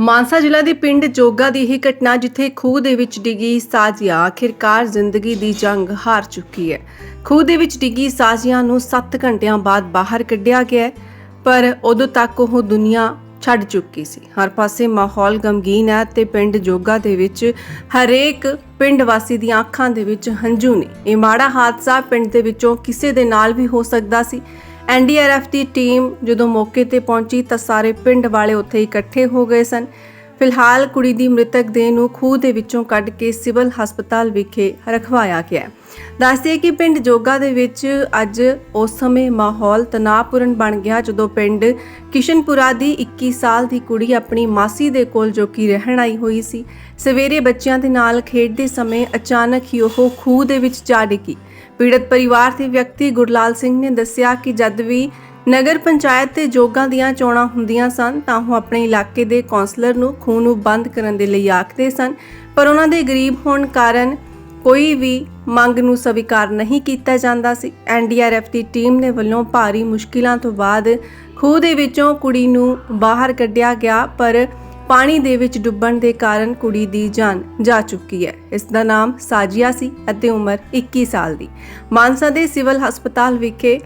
ਮਾਨਸਾ ਜ਼ਿਲ੍ਹਾ ਦੇ ਪਿੰਡ ਜੋਗਾ ਦੀ ਇਹ ਘਟਨਾ ਜਿੱਥੇ ਖੂਹ ਦੇ ਵਿੱਚ ਡਿੱਗੀ ਸਾਜੀਆ ਆਖਿਰਕਾਰ ਜ਼ਿੰਦਗੀ ਦੀ ਜੰਗ ਹਾਰ ਚੁੱਕੀ ਹੈ। ਖੂਹ ਦੇ ਵਿੱਚ ਡਿੱਗੀ ਸਾਜੀਆ ਨੂੰ 7 ਘੰਟਿਆਂ ਬਾਅਦ ਬਾਹਰ ਕੱਢਿਆ ਗਿਆ ਪਰ ਉਦੋਂ ਤੱਕ ਉਹ ਦੁਨੀਆ ਛੱਡ ਚੁੱਕੀ ਸੀ। ਹਰ ਪਾਸੇ ਮਾਹੌਲ ਗਮਗੀਨ ਹੈ ਤੇ ਪਿੰਡ ਜੋਗਾ ਦੇ ਵਿੱਚ ਹਰੇਕ ਪਿੰਡ ਵਾਸੀ ਦੀਆਂ ਅੱਖਾਂ ਦੇ ਵਿੱਚ ਹੰਝੂ ਨੇ। ਇਹ ਮਾੜਾ ਹਾਦਸਾ ਪਿੰਡ ਦੇ ਵਿੱਚੋਂ ਕਿਸੇ ਦੇ ਨਾਲ ਵੀ ਹੋ ਸਕਦਾ ਸੀ। ਐਨਡੀਆਰਐਫ ਦੀ ਟੀਮ ਜਦੋਂ ਮੌਕੇ ਤੇ ਪਹੁੰਚੀ ਤਾਂ ਸਾਰੇ ਪਿੰਡ ਵਾਲੇ ਉੱਥੇ ਇਕੱਠੇ ਹੋ ਗਏ ਸਨ ਫਿਲਹਾਲ ਕੁੜੀ ਦੀ ਮ੍ਰਿਤਕ ਦੇਹ ਨੂੰ ਖੂਹ ਦੇ ਵਿੱਚੋਂ ਕੱਢ ਕੇ ਸਿਵਲ ਹਸਪਤਾਲ ਵਿਖੇ ਰਖਵਾਇਆ ਗਿਆ ਹੈ। ਦੱਸਦੇ ਕਿ ਪਿੰਡ ਜੋਗਾ ਦੇ ਵਿੱਚ ਅੱਜ ਉਸ ਸਮੇਂ ਮਾਹੌਲ ਤਣਾਅਪੂਰਨ ਬਣ ਗਿਆ ਜਦੋਂ ਪਿੰਡ ਕਿਸ਼ਨਪੁਰਾ ਦੀ 21 ਸਾਲ ਦੀ ਕੁੜੀ ਆਪਣੀ ਮਾਸੀ ਦੇ ਕੋਲ ਜੋ ਕਿ ਰਹਿਣ ਆਈ ਹੋਈ ਸੀ, ਸਵੇਰੇ ਬੱਚਿਆਂ ਦੇ ਨਾਲ ਖੇਡਦੇ ਸਮੇਂ ਅਚਾਨਕ ਹੀ ਉਹ ਖੂਹ ਦੇ ਵਿੱਚ ਜਾ ਡਿੱਗੀ ਪੀੜਤ ਪਰਿਵਾਰ ਦੇ ਵਿਅਕਤੀ ਗੁਰਲਾਲ ਸਿੰਘ ਨੇ ਦੱਸਿਆ ਕਿ ਜਦ ਵੀ ਨਗਰ ਪੰਚਾਇਤ ਤੇ ਜੋਗਾਂ ਦੀਆਂ ਚੋਣਾਂ ਹੁੰਦੀਆਂ ਸਨ, ਤਾਂ ਉਹ ਆਪਣੇ ਇਲਾਕੇ ਦੇ ਕੌਂਸਲਰ ਨੂੰ ਖੂਹ ਨੂੰ ਬੰਦ ਕਰਨ ਦੇ ਲਈ ਆਖਦੇ ਸਨ, ਪਰ ਉਹਨਾਂ ਦੇ ਗਰੀਬ ਹੋਣ ਕਾਰਨ ਕੋਈ ਵੀ ਮੰਗ ਨੂੰ ਸਵੀਕਾਰ ਨਹੀਂ ਕੀਤਾ ਜਾਂਦਾ ਸੀ। ਐਨਡੀਆਰਐਫ ਦੀ ਟੀਮ ਨੇ ਵੱਲੋਂ ਭਾਰੀ ਮੁਸ਼ਕਿਲਾਂ ਤੋਂ ਬਾਅਦ ਖੂਹ ਦੇ ਵਿੱਚੋਂ ਕੁੜੀ ਨੂੰ ਬਾਹਰ ਕੱਢਿਆ ਗਿਆ, ਪਰ ਪਾਣੀ ਦੇ ਵਿੱਚ ਡੁੱਬਣ ਦੇ ਕਾਰਨ ਕੁੜੀ ਦੀ ਜਾਨ ਜਾ ਚੁੱਕੀ ਹੈ। ਇਸ ਦਾ ਨਾਮ ਸਾਜੀਆ ਸੀ ਅਤੇ ਉਮਰ 21 ਸਾਲ ਦੀ। ਮਾਨਸਾ ਦੇ ਸਿਵਲ ਹਸਪਤਾਲ ਵਿਖੇ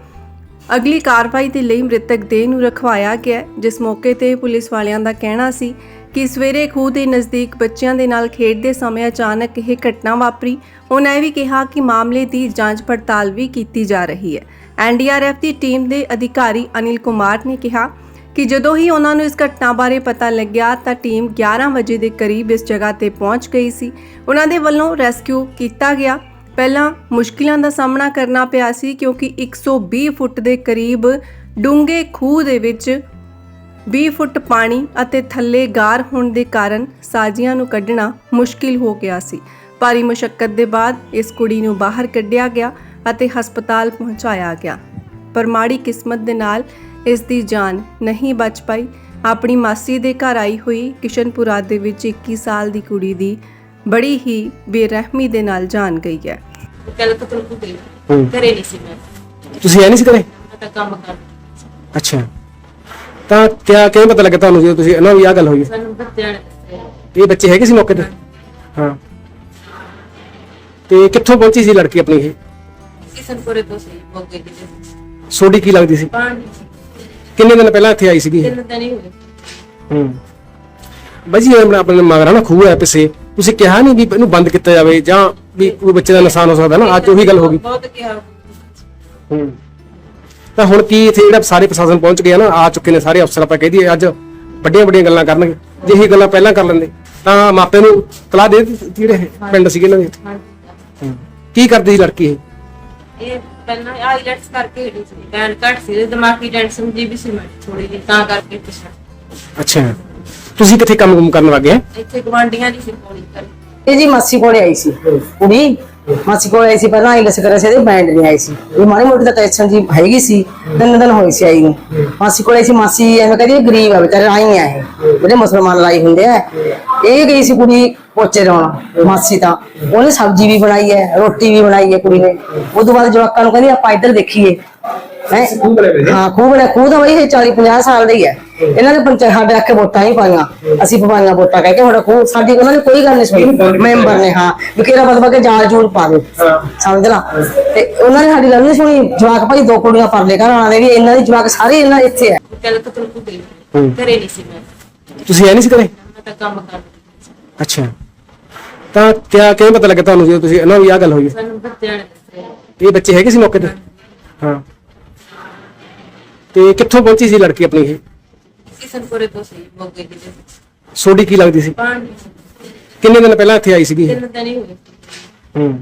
ਅਗਲੀ ਕਾਰਵਾਈ ਦੇ ਲਈ ਮ੍ਰਿਤਕ ਦੇਹ ਨੂੰ ਰਖਵਾਇਆ ਗਿਆ ਜਿਸ ਮੌਕੇ ਤੇ ਪੁਲਿਸ ਵਾਲਿਆਂ ਦਾ ਕਹਿਣਾ ਸੀ ਕਿ ਸਵੇਰੇ ਖੂਹ ਦੇ ਨਜ਼ਦੀਕ ਬੱਚਿਆਂ ਦੇ ਨਾਲ ਖੇਡਦੇ ਸਮੇਂ ਅਚਾਨਕ ਇਹ ਘਟਨਾ ਵਾਪਰੀ। ਉਹਨਾਂ ਇਹ ਵੀ ਕਿਹਾ ਕਿ ਮਾਮਲੇ ਦੀ ਜਾਂਚ ਪੜਤਾਲ ਵੀ ਕੀਤੀ ਜਾ ਰਹੀ ਹੈ। ਐਨਡੀਆਰਐਫ ਦੀ ਟੀਮ ਦੇ ਅਧਿਕਾਰੀ ਅਨਿਲ ਕੁਮਾਰ ਨੇ ਕਿਹਾ ਕਿ ਜਦੋਂ ਹੀ ਉਹਨਾਂ ਨੂੰ ਇਸ ਘਟਨਾ ਬਾਰੇ ਪਤਾ ਲੱਗਿਆ ਤਾਂ ਟੀਮ 11 ਵਜੇ ਦੇ ਕਰੀਬ ਇਸ ਜਗ੍ਹਾ ਤੇ ਪਹੁੰਚ ਗਈ ਸੀ। ਉਹਨਾਂ ਦੇ ਵੱਲੋਂ ਰੈਸਕਿਊ ਕੀਤਾ ਗਿਆ। ਪਹਿਲਾਂ ਮੁਸ਼ਕਿਲਾਂ ਦਾ ਸਾਹਮਣਾ ਕਰਨਾ ਪਿਆ ਸੀ ਕਿਉਂਕਿ 120 ਫੁੱਟ ਦੇ ਕਰੀਬ ਡੂੰਘੇ ਖੂਹ ਦੇ ਵਿੱਚ 20 ਫੁੱਟ ਪਾਣੀ ਅਤੇ ਥੱਲੇ ਗਾਰ ਹੋਣ ਦੇ ਕਾਰਨ ਸਾਜੀਆਂ ਨੂੰ ਕੱਢਣਾ ਮੁਸ਼ਕਿਲ ਹੋ ਗਿਆ ਸੀ। ਭਾਰੀ ਮੁਸ਼ਕਲ ਦੇ ਬਾਅਦ ਇਸ ਕੁੜੀ ਨੂੰ ਬਾਹਰ ਕੱਢਿਆ ਗਿਆ ਅਤੇ ਹਸਪਤਾਲ ਪਹੁੰਚਾਇਆ ਗਿਆ। ਪਰ ਮਾੜੀ ਕਿਸਮਤ ਦੇ ਨਾਲ ਇਸ ਦੀ ਜਾਨ ਨਹੀਂ ਬਚ ਪਾਈ। ਆਪਣੀ ਮਾਸੀ ਦੇ ਘਰ ਆਈ ਹੋਈ ਕਿਸ਼ਨਪੁਰਾ ਦੇ ਵਿੱਚ 21 ਸਾਲ ਦੀ ਕੁੜੀ ਦੀ ਬੜੀ ਹੀ ਬੇਰਹਿਮੀ ਦੇ ਨਾਲ ਜਾਨ ਗਈ ਹੈ। ਘਰੇ ਨਹੀਂ ਸੀ ਮੈਂ। ਤੁਸੀਂ ਐ ਨਹੀਂ ਸੀ ਕਰੇ ਮੈਂ ਤਾਂ ਕੰਮ ਕਰ ਅੱਛਾ। ਤਾਂ ਕਿਆ ਕਿਵੇਂ ਪਤਾ ਲੱਗਾ ਤੁਹਾਨੂੰ ਜਦੋਂ ਤੁਸੀਂ ਇਹਨਾਂ ਵੀ ਆ ਗੱਲ ਹੋਈ ਹੈ? ਸਾਨੂੰ ਬੱਚਿਆਂ ਨੇ ਦੱਸਿਆ। ਇਹ ਬੱਚੇ ਹੈਗੇ ਸੀ ਮੌਕੇ ਤੇ? ਹਾਂ। ਤੇ ਕਿੱਥੋਂ ਪਹੁੰਚੀ ਸੀ ਲੜਕੀ ਆਪਣੀ ਇਹ? ਕਿਸ਼ਨਪੁਰੇ ਤੋਂ ਸੀ ਮੋਗੇ ਦੀ। ਸੋਡੀ ਕੀ ਲੱਗਦੀ ਸੀ? ਪਾਣੀ ਕਿੰਨੇ ਦਿਨ ਪਹਿਲਾਂ ਇੱਥੇ ਆਈ ਸੀਗੀ? ਤਿੰਨ ਦਿਨ ਹੀ ਹੋਏ ਹੂੰ। ਬਾਈ ਜੀ ਆਪਣਾ ਆਪਣੇ ਮਗਰਾ ਨਾ ਖੂਹ ਹੈ ਪਿੱਛੇ। ਤੁਸੀਂ ਕਿਹਾ ਨਹੀਂ ਵੀ ਇਹਨੂੰ ਬੰਦ ਕੀਤਾ ਜਾਵੇ ਜਾਂ ਵੀ ਕੋਈ ਬੱਚੇ ਦਾ ਨੁਕਸਾਨ ਹੋ ਸਕਦਾ ਨਾ ਅੱਜ ਉਹੀ ਗੱਲ ਹੋ ਗਈ। ਬਹੁਤ ਕਿਹਾ। ਹੂੰ। ਤਾਂ ਹੁਣ ਕੀ ਇੱਥੇ ਜਿਹੜਾ ਸਾਰੇ ਪ੍ਰਸ਼ਾਸਨ ਪਹੁੰਚ ਗਿਆ ਨਾ ਆ ਚੁੱਕੇ ਨੇ ਸਾਰੇ ਅਫਸਰ ਆਪਾਂ ਕਹਿ ਦਈਏ ਅੱਜ ਵੱਡੀਆਂ ਵੱਡੀਆਂ ਗੱਲਾਂ ਕਰਨਗੇ। ਜੇ ਇਹੀ ਗੱਲਾਂ ਪਹਿਲਾਂ ਕਰ ਲੈਂਦੇ ਤਾਂ ਮਾਪੇ ਨੂੰ ਤਲਾਹ ਦੇ ਦਿੱਤੀ ਜਿਹੜੇ ਪਿੰਡ ਸੀਗੇ ਇਹਨਾਂ ਦੇ ਹਾਂਜੀ। ਹੂੰ। ਕੀ ਕਰਦੀ ਸੀ ਲੜਕੀ ਇਹ? ਇਹ ਪਹਿਲਾਂ ਆਈਲੈਟਸ ਕਰਕੇ ਹਟੀ ਸੀ ਬੈਨ ਘੱਟ ਸੀ ਤੇ ਦਿਮਾਗੀ ਟੈਨਸ਼ਨ ਜੀ ਵੀ ਸੀ ਮੈਂ ਥੋੜੀ ਜਿਹੀ ਤਾਂ ਕਰਕੇ ਪਿਛਾ। ਅੱਛਾ। ਤੁਸੀਂ ਕਿੱਥੇ ਕੰਮ ਕੁਮ ਕਰਨ ਲੱਗੇ? ਇੱਥੇ ਗਵਾਂਡੀਆਂ ਦੀ ਸੀ ਪੌੜੀ ਕਰ ਇਹ ਜੀ ਮਾਸੀ ਕੋਲੇ ਆਈ ਸੀ ਕੁੜੀ। ਮਾਸੀ ਕੋਲੇ ਆਈ ਸੀ ਪਹਿਲਾਂ ਆਈ ਕਰਿਆ ਸੀ ਇਹਦੇ ਬੈਂਡ ਨਹੀਂ ਆਈ ਸੀ। ਇਹ ਮਾੜੀ ਮੋਟੀ ਤਾਂ ਟੈਨਸ਼ਨ ਜੀ ਹੈਗੀ ਸੀ। ਤਿੰਨ ਦਿਨ ਹੋਏ ਸੀ ਆਈ ਨੂੰ। ਮਾਸੀ ਕੋਲੇ ਸੀ ਮਾਸੀ ਐਵੇਂ ਕਹਿੰਦੀ ਇਹ ਗਰੀਬ ਆ ਵਿਚਾਰੇ ਆਈ ਨਹੀਂ ਆਏ। ਜਿਹੜੇ ਮੁਸਲਮਾਨ ਲਾਈ ਹੁੰਦੇ ਆ। ਇਹ ਗਈ ਸੀ ਕੁੜੀ ਪੋਚੇ ਲਾਉਣ ਮਾਸੀ ਤਾਂ। ਉਹਨੇ ਸਬਜ਼ੀ ਵੀ ਬਣਾਈ ਹੈ ਰੋਟੀ ਵੀ ਬਣਾਈ ਹੈ ਕੁੜੀ ਨੇ। ਉਸ ਤੋਂ ਬਾਅਦ ਜਵਾਕਾਂ ਨੂੰ ਕਹਿੰਦੀ ਆਪਾਂ ਇੱਧਰ ਦੇਖੀਏ। ਹੈਂ? ਹਾਂ ਖੂਹ ਬਣਾ ਖੂਹ ਤਾਂ ਬਈ ਇਹ 40 50 ਸਾਲ ਦਾ ਹੀ ਹੈ। ਇਹਨਾਂ ਨੇ ਪੰਚਾਇਤ ਸਾਡੇ ਆਖੇ ਵੋਟਾਂ ਹੀ ਪਾਈਆਂ। ਅਸੀਂ ਪਵਾਈਆਂ ਵੋਟਾਂ ਕਹਿ ਕੇ ਹੁਣ ਖੂਹ ਸਾਡੀ ਉਹਨਾਂ ਨੇ ਕੋਈ ਗੱਲ ਨਹੀਂ ਸੁਣੀ। ਮੈਂਬਰ ਨੇ ਹਾਂ। ਵੀ ਕਿਹੜਾ ਬਦਬਾ ਕੇ ਜਾਲ ਜੂਲ ਪਾ ਦੇ। ਸਮਝ ਲਾ? ਤੇ ਉਹਨਾਂ ਨੇ ਸਾਡੀ ਗੱਲ ਨਹੀਂ ਸੁਣੀ। ਜਵਾਕ ਭਾਈ ਦੋ ਕੁੜੀਆਂ ਪਰਲੇ ਘਰ ਵਾਲੇ ਵੀ ਇਹਨਾਂ ਦੀ ਜਵਾਕ ਸਾਰੇ ਇਹਨਾਂ ਇੱਥੇ ਹੈ। ਘਰੇ ਨਹੀਂ ਸੀ ਮੈਂ। ਤੁਸੀਂ ਐ ਨਹੀਂ ਸੀ ਕਰੇ ਮੈਂ ਤਾਂ ਕੰਮ ਕਰ ਅੱਛਾ। ਤਾਂ ਕਿਆ ਕਿਵੇਂ ਪਤਾ ਲੱਗਾ ਤੁਹਾਨੂੰ ਜਦੋਂ ਤੁਸੀਂ ਇਹਨਾਂ ਵੀ ਆ ਗੱਲ ਹੋਈ? ਸਾਨੂੰ ਬੱਚਿਆਂ ਨੇ ਦੱਸਿਆ। ਇਹ ਬੱਚੇ ਹੈਗੇ ਸੀ ਮੌਕੇ ਤੇ? ਹਾਂ। ਤੇ ਕਿੱਥੋਂ ਪਹੁੰਚੀ ਸੀ ਲੜਕੀ ਆਪਣੀ ਇਹ? ਕਿਸ਼ਨਪੁਰੇ ਤੋਂ ਸੀ ਮੋਗੇ ਦੀ ਜੀ। ਸੋਡੀ ਕੀ ਲੱਗਦੀ ਸੀ? ਪਾਣੀ ਕਿੰਨੇ ਦਿਨ ਪਹਿਲਾਂ ਇੱਥੇ ਆਈ ਸੀਗੀ? ਤਿੰਨ ਦਿਨ ਹੀ ਹੋਏ। ਹੂੰ।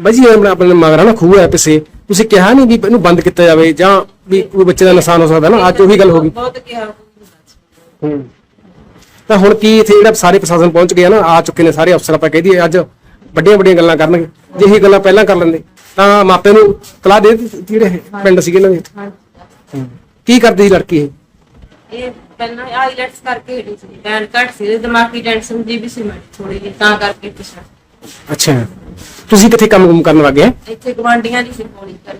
ਬਾਈ ਜੀ ਆਪਣਾ ਆਪਣੇ ਮਗਰਾ ਨਾ ਖੂਹ ਹੈ ਪਿੱਛੇ। ਤੁਸੀਂ ਕਿਹਾ ਨਹੀਂ ਵੀ ਇਹਨੂੰ ਬੰਦ ਕੀਤਾ ਜਾਵੇ ਜਾਂ ਵੀ ਕੋਈ ਬੱਚੇ ਦਾ ਨੁਕਸਾਨ ਹੋ ਸਕਦਾ ਨਾ? ਅੱਜ ਉਹੀ ਗੱਲ ਹੋ ਗਈ। ਬਹੁਤ ਕਿਹਾ ਹੂੰ। ਤਾਂ ਹੁਣ ਕੀ ਇੱਥੇ ਜਿਹੜਾ ਸਾਰੇ ਪ੍ਰਸ਼ਾਸਨ ਪਹੁੰਚ ਗਿਆ ਨਾ ਆ ਚੁੱਕੇ ਨੇ ਸਾਰੇ ਅਫਸਰ ਆਪਾਂ ਕਹਿ ਦਈਏ ਅੱਜ ਵੱਡੀਆਂ ਵੱਡੀਆਂ ਗੱਲਾਂ ਕਰਨਗੇ। ਜੇ ਇਹੀ ਗੱਲਾਂ ਪਹਿਲਾਂ ਕਰ ਲੈਂਦੇ ਤਾਂ ਮਾਪੇ ਨੂੰ ਤਲਾਹ ਦੇ ਦਿੱਤੀ ਜਿਹੜੇ ਇਹ ਪਿੰਡ ਸੀਗੇ ਇਹਨਾਂ ਦੇ। ਹਾਂਜੀ। ਕੀ ਕਰਦੀ ਸੀ ਲੜਕੀ ਇਹ? ਇਹ ਪਹਿਲਾਂ ਆਈਲੈਟਸ ਕਰਕੇ ਹਟੀ ਸੀ ਬੈਨ ਘੱਟ ਸੀ ਤੇ ਦਿਮਾਗੀ ਟੈਨਸ਼ਨ ਜੀ ਵੀ ਸੀ ਮੈਂ ਥੋੜੀ ਜਿਹੀ ਤਾਂ ਕਰਕੇ ਪਿਛਾ। ਅੱਛਾ। ਤੁਸੀਂ ਕਿੱਥੇ ਕੰਮ ਕੁਮ ਕਰਨ ਲੱਗੇ ਇੱਥੇ ਗਵਾਂਡੀਆਂ ਦੀ ਸੀ ਕਰ